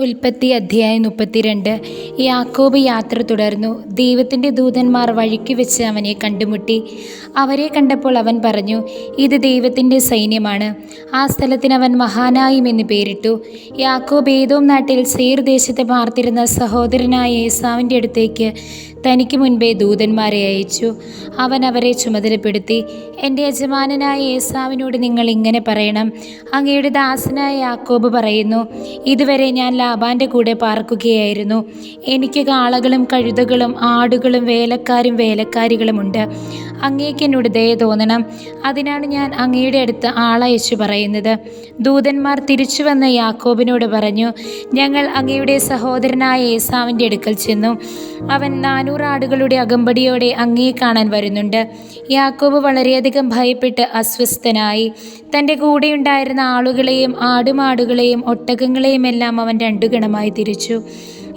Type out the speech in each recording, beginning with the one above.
ഉൽപ്പത്തി അധ്യായം മുപ്പത്തിരണ്ട്. യാക്കോബ് യാത്ര തുടർന്നു. ദൈവത്തിന്റെ ദൂതന്മാർ വഴിക്ക് വെച്ച് അവനെ കണ്ടുമുട്ടി. അവരെ കണ്ടപ്പോൾ അവൻ പറഞ്ഞു ഇത് ദൈവത്തിന്റെ സൈന്യമാണ്. ആ സ്ഥലത്തിന് അവൻ മഹാനായും എന്ന് പേരിട്ടു. യാക്കോബ് ഏതോം നാട്ടിൽ സേർ ദേശത്ത് പാർത്തിരുന്ന സഹോദരനായ ഏസാവിന്റെ അടുത്തേക്ക് തനിക്ക് മുൻപേ ദൂതന്മാരെ അയച്ചു. അവൻ അവരെ ചുമതലപ്പെടുത്തി എന്റെ യജമാനനായ ഏസാവിനോട് നിങ്ങൾ ഇങ്ങനെ പറയണം. അങ്ങയുടെ ദാസനായ യാക്കോബ് പറയുന്നു ഇതുവരെ ഞാൻ ലാബാന്റെ കൂടെ പാർക്കുകയായിരുന്നു. എനിക്ക് കാളകളും കഴുതകളും ആടുകളും വേലക്കാരും വേലക്കാരികളുമുണ്ട് അങ്ങേക്ക് എന്നോട് ദയ തോന്നണം. അതിനാണ് ഞാൻ അങ്ങയുടെ അടുത്ത് ആളയച്ചു പറയുന്നത്. ദൂതന്മാർ തിരിച്ചു വന്ന യാക്കോബിനോട് പറഞ്ഞു ഞങ്ങൾ അങ്ങയുടെ സഹോദരനായ ഏസാവിന്റെ അടുക്കൽ ചെന്നു. അവൻ നാനൂറ് ആടുകളുടെ അകമ്പടിയോടെ അങ്ങയെ കാണാൻ വരുന്നുണ്ട്. യാക്കോബ് വളരെയധികം ഭയപ്പെട്ട് അസ്വസ്ഥനായി. തന്റെ കൂടെയുണ്ടായിരുന്ന ആളുകളെയും ആടുമാടുകളെയും ഒട്ടകങ്ങളെയും എല്ലാം അവൻ രണ്ടു ഗണമായി തിരിച്ചു.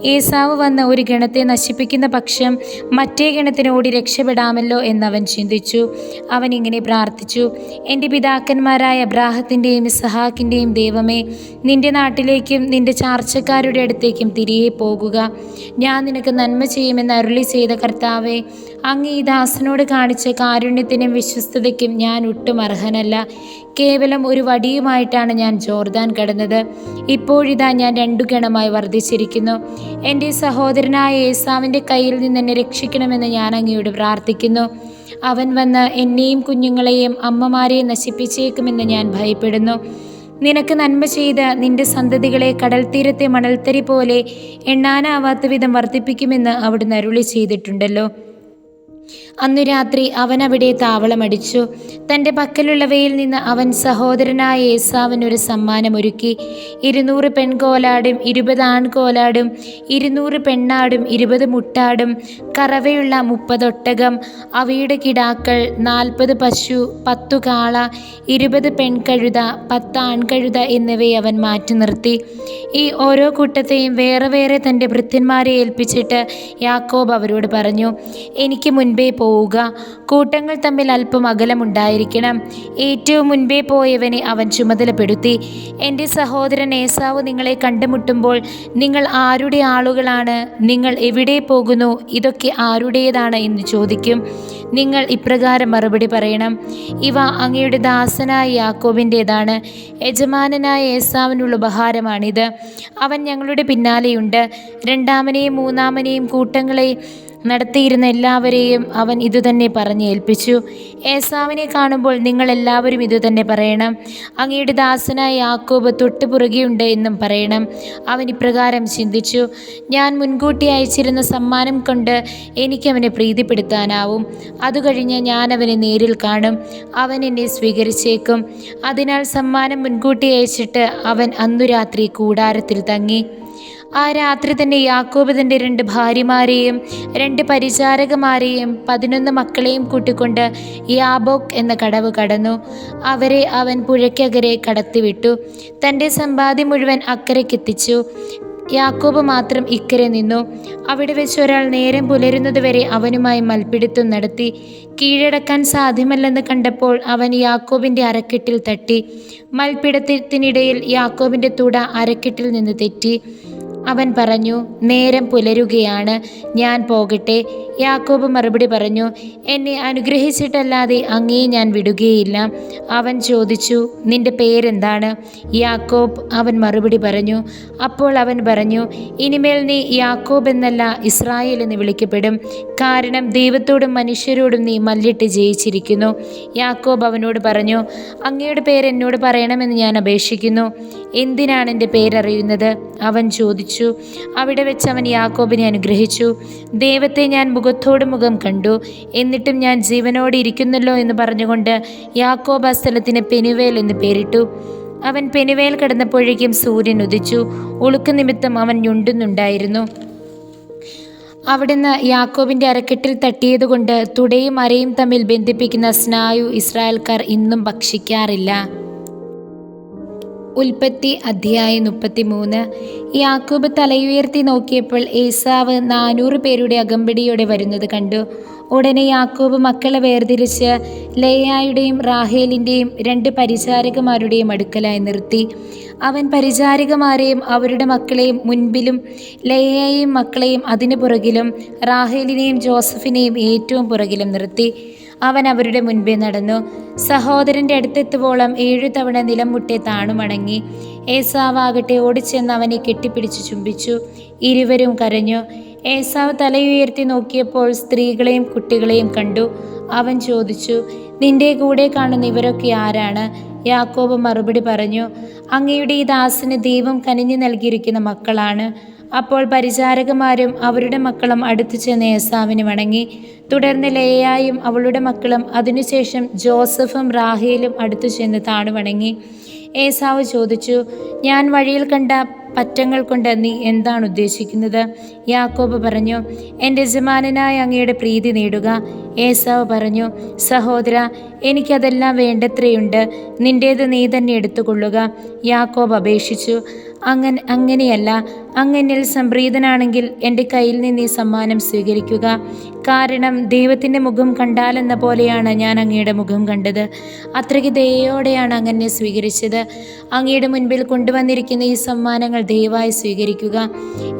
ഏസാവ് വന്ന ഒരു ഗണത്തെ നശിപ്പിക്കുന്ന പക്ഷം മറ്റേ ഗണത്തിനോടി രക്ഷപ്പെടാമല്ലോ എന്നവൻ ചിന്തിച്ചു. അവൻ ഇങ്ങനെ പ്രാർത്ഥിച്ചു എന്റെ പിതാക്കന്മാരായ അബ്രാഹത്തിന്റെയും ഇസഹാക്കിന്റെയും ദൈവമേ നിന്റെ നാട്ടിലേക്കും നിന്റെ ചാർച്ചക്കാരുടെ അടുത്തേക്കും തിരികെ പോകുക. ഞാൻ നിനക്ക് നന്മ ചെയ്യുമെന്ന് അരുളി ചെയ്ത കർത്താവേ അങ്ങ് ഈ ദാസനോട് കാണിച്ച കാരുണ്യത്തിനും വിശ്വസ്തതയ്ക്കും ഞാൻ ഒട്ടും അർഹനല്ല. കേവലം ഒരു വടിയുമായിട്ടാണ് ഞാൻ ജോർദാൻ കടന്നത്. ഇപ്പോഴിതാ ഞാൻ രണ്ടു ഗണമായി വർദ്ധിച്ചിരിക്കുന്നു. എന്റെ സഹോദരനായ ഏസാവിന്റെ കയ്യിൽ നിന്ന് എന്നെ രക്ഷിക്കണമെന്ന് ഞാൻ അങ്ങയോട് പ്രാർത്ഥിക്കുന്നു. അവൻ വന്ന് എന്നെയും കുഞ്ഞുങ്ങളെയും അമ്മമാരെയും നശിപ്പിച്ചേക്കുമെന്ന് ഞാൻ ഭയപ്പെടുന്നു. നിനക്ക് നന്മ ചെയ്ത് നിന്റെ സന്തതികളെ കടൽ തീരത്തെ മണൽത്തരി പോലെ എണ്ണാനാവാത്ത വിധം വർദ്ധിപ്പിക്കുമെന്ന് അവിടുന്ന് അരുളി ചെയ്തിട്ടുണ്ടല്ലോ. അന്നു രാത്രി അവൻ അവിടെ താവളമടിച്ചു. തന്റെ പക്കലുള്ളവയിൽ നിന്ന് അവൻ സഹോദരനായ ഏസാവിനൊരു സമ്മാനമൊരുക്കി. ഇരുന്നൂറ് പെൺകോലാടും ഇരുപത് ആൺകോലാടും ഇരുന്നൂറ് പെണ്ണാടും ഇരുപത് മുട്ടാടും കറവയുള്ള മുപ്പതൊട്ടകം അവയുടെ കിടാക്കൾ നാൽപ്പത് പശു പത്തു കാള ഇരുപത് പെൺകഴുത പത്ത് ആൺകഴുത എന്നിവയെ അവൻ മാറ്റി നിർത്തി. ഈ ഓരോ കൂട്ടത്തെയും വേറെ വേറെ തന്റെ ഭൃത്യന്മാരെ ഏൽപ്പിച്ചിട്ട് യാക്കോബ് അവരോട് പറഞ്ഞു എനിക്ക് മുൻപേ പോവുക. കൂട്ടങ്ങൾ തമ്മിൽ അല്പം അകലമുണ്ടായിരിക്കണം ഏറ്റവും മുൻപേ പോയവനെ അവൻ ചുമതലപ്പെടുത്തി. എന്റെ സഹോദരൻ ഏസാവ് നിങ്ങളെ കണ്ടുമുട്ടുമ്പോൾ നിങ്ങൾ ആരുടെ ആളുകളാണ്? നിങ്ങൾ എവിടെ പോകുന്നു? ഇതൊക്കെ ആരുടേതാണ്? എന്ന് ചോദിക്കും. നിങ്ങൾ ഇപ്രകാരം മറുപടി പറയണം. ഇവ അങ്ങയുടെ ദാസനായ യാക്കോബിന്റേതാണ് യജമാനനായ ഏസാവിനുള്ള ഉപഹാരമാണിത്. അവൻ ഞങ്ങളുടെ പിന്നാലെയുണ്ട്. രണ്ടാമനെയും മൂന്നാമനെയും കൂട്ടങ്ങളെ നടത്തിയിരുന്ന എല്ലാവരെയും അവൻ ഇതുതന്നെ പറഞ്ഞ് ഏൽപ്പിച്ചു. ഏസാവിനെ കാണുമ്പോൾ നിങ്ങൾ എല്ലാവരും ഇതുതന്നെ പറയണം. അങ്ങയുടെ ദാസനായ യാക്കോബ് തൊട്ട് പുറകെയുണ്ട് എന്നും പറയണം. അവൻ ഇപ്രകാരം ചിന്തിച്ചു. ഞാൻ മുൻകൂട്ടി അയച്ചിരുന്ന സമ്മാനം കൊണ്ട് എനിക്കവനെ പ്രീതിപ്പെടുത്താനാവും. അതുകഴിഞ്ഞ് ഞാൻ അവനെ നേരിൽ കാണും. അവൻ എന്നെ സ്വീകരിച്ചേക്കും. അതിനാൽ സമ്മാനം മുൻകൂട്ടി അയച്ചിട്ട് അവൻ അന്നു രാത്രി കൂടാരത്തിൽ തങ്ങി. ആ രാത്രി തന്നെ യാക്കോബ് തന്റെ രണ്ട് ഭാര്യമാരെയും രണ്ട് പരിചാരകമാരെയും പതിനൊന്ന് മക്കളെയും കൂട്ടിക്കൊണ്ട് യാബോക്ക് എന്ന കടവ് കടന്നു. അവരെ അവൻ പുഴയ്ക്കകരെ കടത്തിവിട്ടു. തന്റെ സമ്പാദ്യം മുഴുവൻ അക്കരയ്ക്കെത്തിച്ചു യാക്കോബ് മാത്രം ഇക്കരെ നിന്നു. അവിടെ വെച്ച് ഒരാൾ നേരം പുലരുന്നതുവരെ അവനുമായി മൽപ്പിടുത്തം നടത്തി. കീഴടക്കാൻ സാധ്യമല്ലെന്ന് കണ്ടപ്പോൾ അവൻ യാക്കോബിന്റെ അരക്കെട്ടിൽ തട്ടി. മൽപ്പിടത്തിനിടയിൽ യാക്കോബിന്റെ തുട അരക്കെട്ടിൽ നിന്ന് തെറ്റി. അവൻ പറഞ്ഞു നേരം പുലരുകയാണ് ഞാൻ പോകട്ടെ. യാക്കോബ് മറുപടി പറഞ്ഞു എന്നെ അനുഗ്രഹിച്ചിട്ടല്ലാതെ അങ്ങേ ഞാൻ വിടുകയില്ല. അവൻ ചോദിച്ചു നിന്റെ പേരെന്താണ്? യാക്കോബ് അവൻ മറുപടി പറഞ്ഞു അപ്പോൾ അവൻ പറഞ്ഞു ഇനിമേൽ നീ യാക്കോബ് എന്നല്ല ഇസ്രായേൽ എന്ന് വിളിക്കപ്പെടും. കാരണം ദൈവത്തോടും മനുഷ്യരോടും നീ മല്ലിട്ട് ജയിച്ചിരിക്കുന്നു. യാക്കോബ് അവനോട് പറഞ്ഞു അങ്ങയുടെ പേര് എന്നോട് പറയണമെന്ന് ഞാൻ അപേക്ഷിക്കുന്നു. എന്തിനാണ് എന്റെ പേരറിയുന്നത്? അവൻ ചോദിച്ചു അവിടെ വെച്ച് അവൻ യാക്കോബിനെ അനുഗ്രഹിച്ചു. ദൈവത്തെ ഞാൻ മുഖത്തോട് മുഖം കണ്ടു. എന്നിട്ടും ഞാൻ ജീവനോടെ ഇരിക്കുന്നല്ലോ എന്ന് പറഞ്ഞുകൊണ്ട് യാക്കോബ് ആ സ്ഥലത്തിന് പെനുവേൽ എന്ന് പേരിട്ടു. അവൻ പെനുവേൽ കിടന്നപ്പോഴേക്കും സൂര്യൻ ഉദിച്ചു. ഉളുക്ക് നിമിത്തം അവൻ ഞുണ്ടുന്നുണ്ടായിരുന്നു. അവിടുന്ന് യാക്കോബിന്റെ അരക്കെട്ടിൽ തട്ടിയതുകൊണ്ട് തുടയും അരയും തമ്മിൽ ബന്ധിപ്പിക്കുന്ന സ്നായു ഇസ്രായേൽക്കാർ ഇന്നും ഭക്ഷിക്കാറില്ല. ഉൽപ്പത്തി അധ്യായം മുപ്പത്തിമൂന്ന്. യാക്കൂബ് തലയുയർത്തി നോക്കിയപ്പോൾ ഏസാവ് നാനൂറ് പേരുടെ അകമ്പടിയോടെ വരുന്നത് കണ്ടു. ഉടനെ യാക്കൂബ് മക്കളെ വേർതിരിച്ച് ലേയായുടെയും റാഹേലിന്റെയും രണ്ട് പരിചാരകന്മാരുടെയും അടുക്കലായി നിർത്തി. അവൻ പരിചാരികമാരെയും അവരുടെ മക്കളെയും മുൻപിലും ലേയയെയും മക്കളെയും അതിനു പുറകിലും റാഹേലിനെയും ജോസഫിനെയും ഏറ്റവും പുറകിലും നിർത്തി. അവൻ അവരുടെ മുൻപേ നടന്നു. സഹോദരന്റെ അടുത്തെത്തുവോളം ഏഴു തവണ നിലം മുട്ടെ താണുമടങ്ങി ഏസാവാകട്ടെ ഓടിച്ചെന്ന് അവനെ കെട്ടിപ്പിടിച്ചു ചുംബിച്ചു. ഇരുവരും കരഞ്ഞു. ഏസാവ് തലയുയർത്തി നോക്കിയപ്പോൾ സ്ത്രീകളെയും കുട്ടികളെയും കണ്ടു. അവൻ ചോദിച്ചു നിന്റെ കൂടെ കാണുന്ന ഇവരൊക്കെ ആരാണ്? യാക്കോബ് മറുപടി പറഞ്ഞു അങ്ങയുടെ ഈ ദാസിന് ദൈവം കനിഞ്ഞു നൽകിയിരിക്കുന്ന മക്കളാണ്. അപ്പോൾ പരിചാരകമാരും അവരുടെ മക്കളും അടുത്തു ചെന്ന് ഏസാവിന് വണങ്ങി തുടർന്ന് ലേയായും അവളുടെ മക്കളും അതിനുശേഷം ജോസഫും റാഹേലും അടുത്തു ചെന്ന് താണു വണങ്ങി ഏസാവ് ചോദിച്ചു ഞാൻ വഴിയിൽ കണ്ട പറ്റങ്ങൾ കൊണ്ട് നീ എന്താണ് ഉദ്ദേശിക്കുന്നത്? യാക്കോബ് പറഞ്ഞു എന്റെ യജമാനനായ അങ്ങയുടെ പ്രീതി നേടുക. ഏസാവ് പറഞ്ഞു സഹോദര എനിക്കതെല്ലാം വേണ്ടത്രയുണ്ട്. നിന്റേത് നീ തന്നെ എടുത്തുകൊള്ളുക. യാക്കോബ് അപേക്ഷിച്ചു അങ്ങനെ അങ്ങനെയല്ല. അങ്ങനിൽ സംപ്രീതനാണെങ്കിൽ എന്റെ കയ്യിൽ നിന്ന് ഈ സമ്മാനം സ്വീകരിക്കുക. കാരണം ദൈവത്തിന്റെ മുഖം കണ്ടാലെന്ന പോലെയാണ് ഞാൻ അങ്ങയുടെ മുഖം കണ്ടത്. അത്രയ്ക്ക് ദയോടെയാണ് അങ്ങനെ സ്വീകരിച്ചത്. അങ്ങയുടെ മുൻപിൽ കൊണ്ടുവന്നിരിക്കുന്ന ഈ സമ്മാനങ്ങൾ ദയവായി സ്വീകരിക്കുക.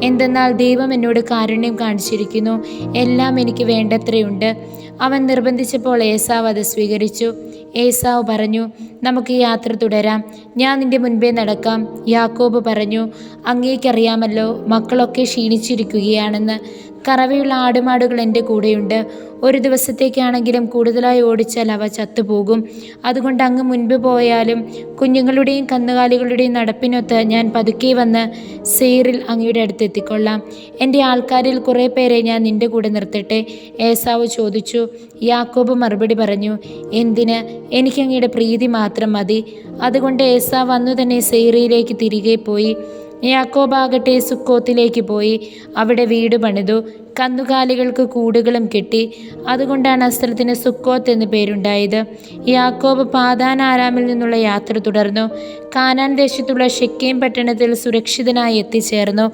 എന്തെന്നാൽ ദൈവം എന്നോട് കാരുണ്യം കാണിച്ചിരിക്കുന്നു. എല്ലാം എനിക്ക് വേണ്ടത്രയുണ്ട്. അവൻ നിർബന്ധിച്ചപ്പോൾ ഏസാവ് അത് സ്വീകരിച്ചു. ഏസാവ് പറഞ്ഞു നമുക്ക് യാത്ര തുടരാം. ഞാൻ നിന്റെ മുൻപേ നടക്കാം. യാക്കോബ് പറഞ്ഞു അങ്ങേക്കറിയാമല്ലോ മക്കളൊക്കെ ക്ഷീണിച്ചിരിക്കുകയാണെന്ന്. കറവയുള്ള ആടുമാടുകൾ എന്റെ കൂടെയുണ്ട്. ഒരു ദിവസത്തേക്കാണെങ്കിലും കൂടുതലായി ഓടിച്ചാൽ അവ ചത്തുപോകും. അതുകൊണ്ട് അങ്ങ് മുൻപ് പോയാലും കുഞ്ഞുങ്ങളുടെയും കന്നുകാലികളുടെയും നടപ്പിനൊത്ത് ഞാൻ പതുക്കെ വന്ന് സെയറിൽ അങ്ങയുടെ അടുത്ത് എത്തിക്കൊള്ളാം. എന്റെ ആൾക്കാരിൽ കുറേ പേരെ ഞാൻ നിന്റെ കൂടെ നിർത്തട്ടെ? ഏസാവ് ചോദിച്ചു. യാക്കോബ് മറുപടി പറഞ്ഞു എന്തിന്? എനിക്കങ്ങയുടെ പ്രീതി മാത്രം മതി. അതുകൊണ്ട് ഏസാവ് അന്നു തന്നെ സെയറിയിലേക്ക് തിരികെ പോയി. യാക്കോബാകട്ടെ സുക്കോത്തിലേക്ക് പോയി. അവിടെ വീട് പണിതു. കന്നുകാലികൾക്ക് കൂടുകളും കെട്ടി. അതുകൊണ്ടാണ് ആ സ്ഥലത്തിന് സുക്കോത്ത് എന്ന് പേരുണ്ടായത്. യാക്കോബ് പാതാനാരാമിൽ നിന്നുള്ള യാത്ര തുടർന്നു. കാനാൻ ദേശത്തുള്ള ഷെക്കേം പട്ടണത്തിൽ സുരക്ഷിതനായി എത്തിച്ചേർന്നു.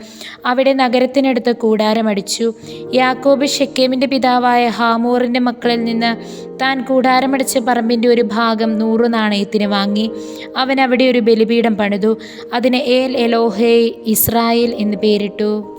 അവിടെ നഗരത്തിനടുത്ത് കൂടാരമടിച്ചു യാക്കോബ് ഷെക്കേമിന്റെ പിതാവായ ഹാമൂറിന്റെ മക്കളിൽ നിന്ന് താൻ കൂടാരമടിച്ച പറമ്പിന്റെ ഒരു ഭാഗം നൂറു നാണയത്തിന് വാങ്ങി. അവൻ അവിടെ ഒരു ബലിപീഠം പണിതു. അതിന് ഏൽ എലോഹേ ഇസ്രായേൽ എന്ന് പേരിട്ടു.